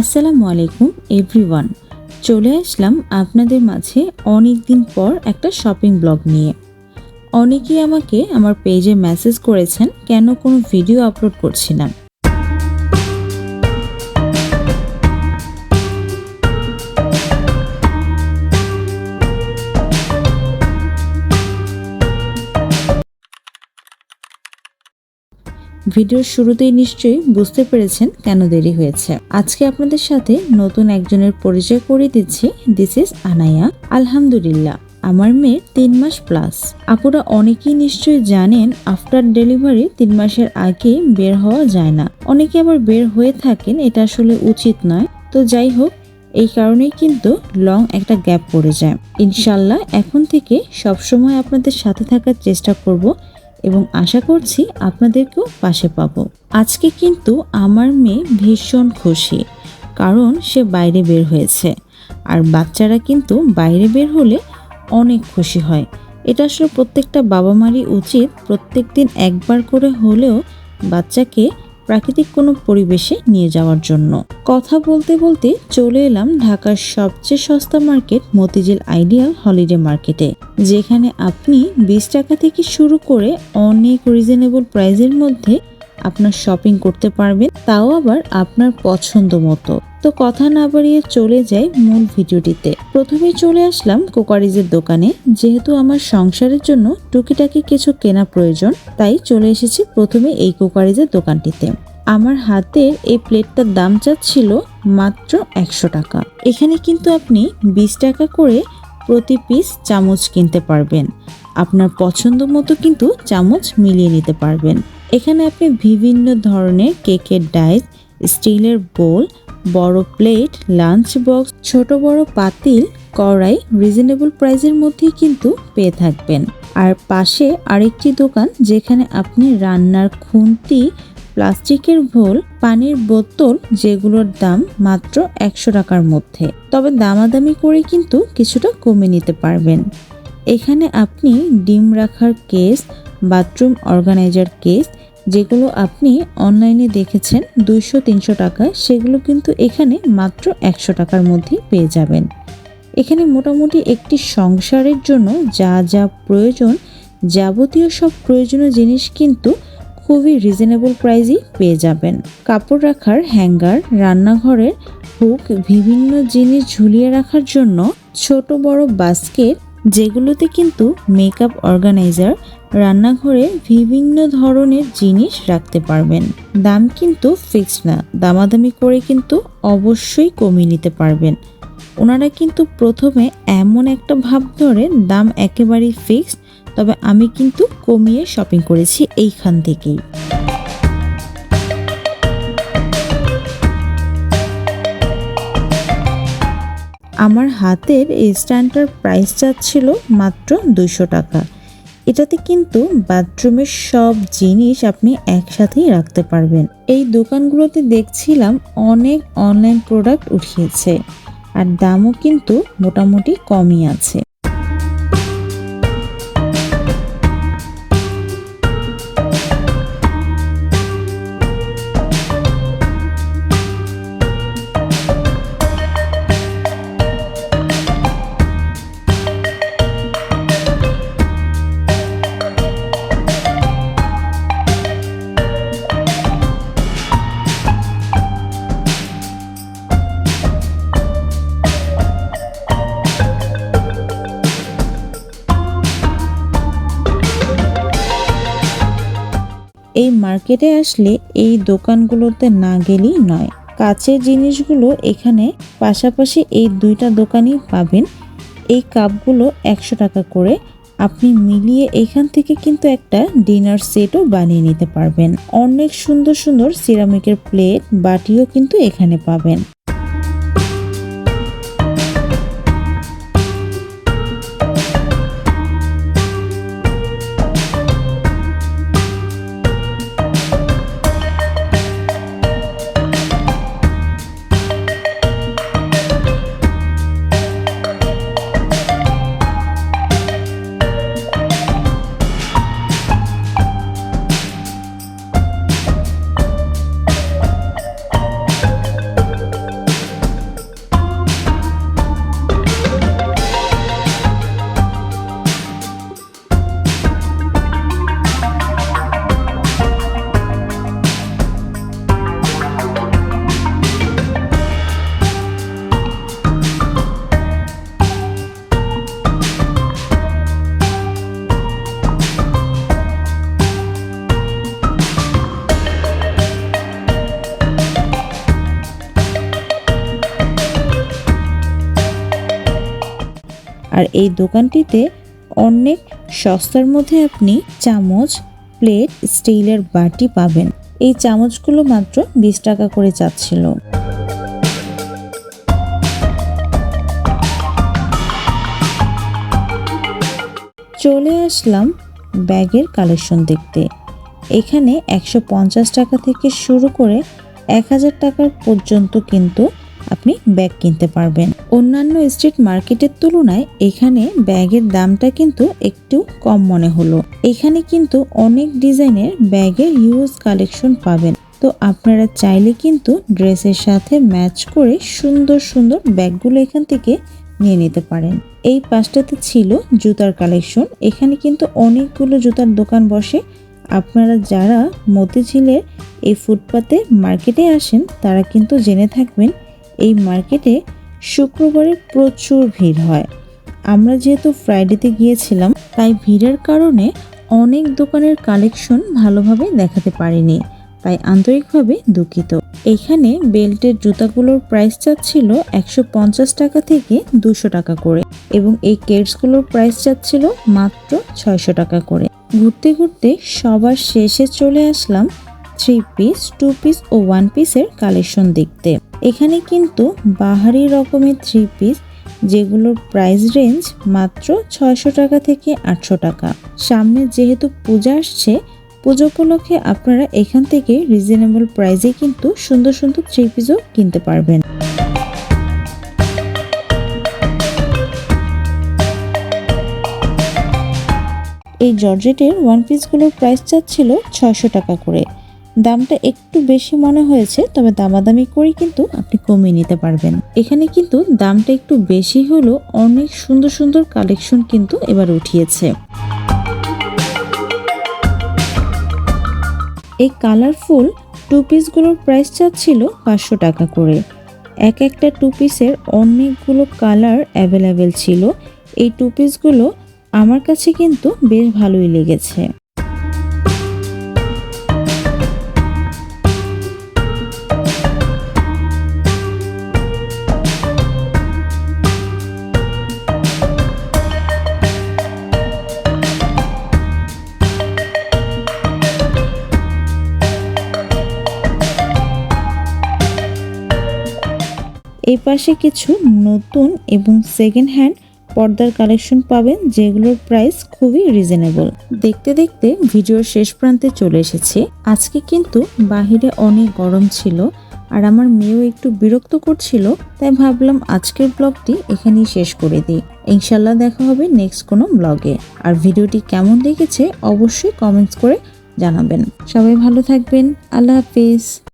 আসসালামু আলাইকুম এভরিওয়ান চলে আসলাম আপনাদের মাঝে অনেক দিন পর একটা শপিং ব্লগ নিয়ে। অনেকেই আমাকে আমার পেজে মেসেজ করেছেন, কেন কোনো ভিডিও আপলোড করছিলাম ভিডিওর শুরুতেই নিশ্চয়ই বুঝতে পেরেছেন কেন দেরি হয়েছে। আজকে আপনাদের সাথে নতুন একজনের পরিচয় করে দিচ্ছি। দিস ইজ আনায়া আলহামদুলিল্লাহ। আমার মেয়ের তিন মাস প্লাস আপুরা অনেকেই নিশ্চয়ই জানেন আফটার ডেলিভারি তিন মাসের আগে বের হওয়া যায় না। অনেকে আবার বের হয়ে থাকেন, এটা আসলে উচিত নয়। তো যাই হোক, এই কারণেই কিন্তু লং একটা গ্যাপ পড়ে যায়। ইনশাল্লাহ এখন থেকে সবসময় আপনাদের সাথে থাকার চেষ্টা করব। এবং আশা করছি আপনাদেরকেও পাশে পাবো। আজকে কিন্তু আমার মেয়ে ভীষণ খুশি, কারণ সে বাইরে বের হয়েছে। আর বাচ্চারা কিন্তু বাইরে বের হলে অনেক খুশি হয়। এটা আসলে প্রত্যেকটা বাবা মারই উচিত প্রত্যেক দিন একবার করে হলেও বাচ্চাকে প্রাকৃতিক কোনো পরিবেশে নিয়ে যাওয়ার জন্য। কথা বলতে বলতে চলে এলাম ঢাকার সবচেয়ে সস্তা মার্কেট মতিঝিল আইডিয়াল হলিডে মার্কেটে, যেখানে আপনি বিশ টাকা থেকে শুরু করে অনেক রিজনেবল প্রাইজের মধ্যে আপনার শপিং করতে পারবেন, তাও আবার আপনার পছন্দ মতো। তো কথা না বাড়িয়ে চলে যাই মূল ভিডিওটিতে। প্রথমে চলে আসলাম কোকারিজের দোকানে। যেহেতু আমার সংসারের জন্য টুকিটাকি কিছু কেনা প্রয়োজন, তাই চলে এসেছি প্রথমে এই কোকারিজের দোকানটিতে। আমার হাতের এই প্লেটটার দাম চাচ্ছিল মাত্র একশো টাকা। এখানে কিন্তু আপনি বিশ টাকা করে প্রতি পিস চামচ কিনতে পারবেন। আপনার পছন্দ মতো কিন্তু চামচ মিলিয়ে নিতে পারবেন। এখানে আপনি বিভিন্ন ধরনের কেকের ডাইস, স্টিলের বোল, বড় প্লেট, লাঞ্চ বক্স, ছোট বড় পাতিল, কড়াই, রিজনেবল প্রাইসের মধ্যেই কিন্তু পেয়ে থাকবেন। আর পাশে আরেকটি দোকান যেখানে আপনি রান্নার খুন্তি, প্লাস্টিকের ভোল, পানির বোতল যেগুলোর দাম মাত্র একশো টাকার মধ্যে। তবে দামাদামি করে কিন্তু কিছুটা কমে নিতে পারবেন। এখানে আপনি ডিম রাখার কেস, বাথরুম অর্গানাইজার কেস যেগুলো আপনি অনলাইনে দেখেছেন, দুইশো, তিনশো টাকায় সেগুলো কিন্তু এখানে মাত্র একশো টাকার মধ্যেই পেয়ে যাবেন। এখানে মোটামুটি একটি সংসারের জন্য যা যা প্রয়োজন, যাবতীয় সব প্রয়োজনীয় জিনিস কিন্তু খুবই রিজনেবল প্রাইসেই পেয়ে যাবেন। কাপড় রাখার হ্যাঙ্গার রান্নাঘরের হুক বিভিন্ন জিনিস ঝুলিয়ে রাখার জন্য ছোট বড় বাস্কেট যেগুলোতে কিন্তু মেকআপ অর্গানাইজার রান্নাঘরে বিভিন্ন ধরনের জিনিস রাখতে পারবেন। দাম কিন্তু ফিক্সড না। দামাদামি করে কিন্তু অবশ্যই কমিয়ে নিতে পারবেন। ওনারা কিন্তু প্রথমে এমন একটা ভাব ধরে দাম একেবারেই ফিক্সড তবে আমি কিন্তু কমিয়ে শপিং করেছি এইখান থেকেই। আমার হাতের এই স্ট্যান্ডটার প্রাইস চাচ্ছিল মাত্র দুশো টাকা। এটাতে কিন্তু বাথরুমের সব জিনিস আপনি একসাথেই রাখতে পারবেন। এই দোকানগুলোতে দেখছিলাম অনেক অনলাইন প্রোডাক্ট উঠিয়েছে, আর দামও কিন্তু মোটামুটি কমই আছে। মার্কেটে আসলে এই দোকানগুলোতে না গেলেই নয়। কাছের জিনিসগুলো এখানে পাশাপাশি এই দুইটা দোকানই পাবেন। এই কাপগুলো একশো টাকা করে আপনি মিলিয়ে এখান থেকে কিন্তু একটা ডিনার সেটও বানিয়ে নিতে পারবেন। অনেক সুন্দর সুন্দর সিরামিকের প্লেট, বাটিও কিন্তু এখানে পাবেন। আর এই দোকানটিতে অনেক সস্তার মধ্যে আপনি চামচ, প্লেট, স্টিলের বাটি পাবেন। এই চামচগুলো মাত্র বিশ টাকা করে চাচ্ছিল চলে আসলাম ব্যাগের কালেকশন দেখতে। এখানে একশো পঞ্চাশ টাকা থেকে শুরু করে এক হাজার টাকার পর্যন্ত কিন্তু আপনি ব্যাগ কিনতে পারবেন। অন্যান্য স্ট্রিট মার্কেটের তুলনায় এখানে ব্যাগের দামটা কিন্তু একটু কম মনে হলো। এখানে কিন্তু অনেক ডিজাইনের ব্যাগের ইউজ কালেকশন পাবেন। তো আপনারা চাইলে কিন্তু ড্রেসের সাথে ম্যাচ করে সুন্দর সুন্দর ব্যাগগুলো এখান থেকে নিয়ে নিতে পারেন। এই পাশটাতে ছিল জুতার কালেকশন এখানে কিন্তু অনেকগুলো জুতার দোকান বসে। আপনারা যারা মতিঝিলের এই ফুটপাতে মার্কেটে আসেন, তারা কিন্তু জেনে থাকবেন এই মার্কেটে শুক্রবারে প্রচুর ভিড় হয়। আমরা যেহেতু ফ্রাইডেতে গিয়েছিলাম, তাই ভিড়ের কারণে অনেক দোকানের কালেকশন ভালোভাবে দেখাতে পারিনি, তাই আন্তরিকভাবে দুঃখিত। এখানে বেল্টের জুতাগুলোর প্রাইস চাচ্ছিল একশো পঞ্চাশ টাকা থেকে দুশো টাকা করে এবং এই কেটসগুলোর প্রাইস চাচ্ছিল মাত্র ছয়শো টাকা করে। ঘুরতে ঘুরতে সবার শেষে চলে আসলাম থ্রি পিস টু পিস ও ওয়ান পিসের কালেকশন দেখতে। এখানে কিন্তু বাহারি রকমের থ্রি পিস যেগুলোর প্রাইস রেঞ্জ মাত্র ছয়শো টাকা থেকে আটশো টাকা। সামনে যেহেতু পূজা আসছে, পুজো উপলক্ষে আপনারা এখান থেকে রিজনেবল প্রাইসে কিন্তু সুন্দর সুন্দর থ্রি পিসও কিনতে পারবেন। এই জর্জেটের ওয়ান পিসগুলোর প্রাইস চাচ্ছিল ছয়শো টাকা করে। দামটা একটু বেশি মনে হয়েছে, তবে দামাদামি করে কিন্তু আপনি কমিয়ে নিতে পারবেন। এখানে কিন্তু দামটা একটু বেশি হলেও অনেক সুন্দর সুন্দর কালেকশন কিন্তু এবার উঠিয়েছে। এই কালারফুল টু পিসগুলোর প্রাইস চাচ্ছিল পাঁচশো টাকা করে। এক একটা টু পিসের অনেকগুলো কালার অ্যাভেলেবেল ছিল। এই টু পিসগুলো আমার কাছে কিন্তু বেশ ভালোই লেগেছে। এই পাশে কিছু নতুন এবং সেকেন্ড হ্যান্ড পর্দার কালেকশন পাবেন, যেগুলোর প্রাইস খুবই রিজনেবল দেখতে দেখতে ভিডিওর শেষ প্রান্তে চলে এসেছি। আজকে কিন্তু বাহিরে অনেক গরম ছিল আর আমার মেয়েও একটু বিরক্ত করছিল, তাই ভাবলাম আজকের ব্লগটি এখানেই শেষ করে দিই। ইনশাল্লাহ দেখা হবে নেক্সট কোনো ব্লগে আর ভিডিওটি কেমন লেগেছে অবশ্যই কমেন্টস করে জানাবেন। সবাই ভালো থাকবেন। আল্লাহ হাফিজ।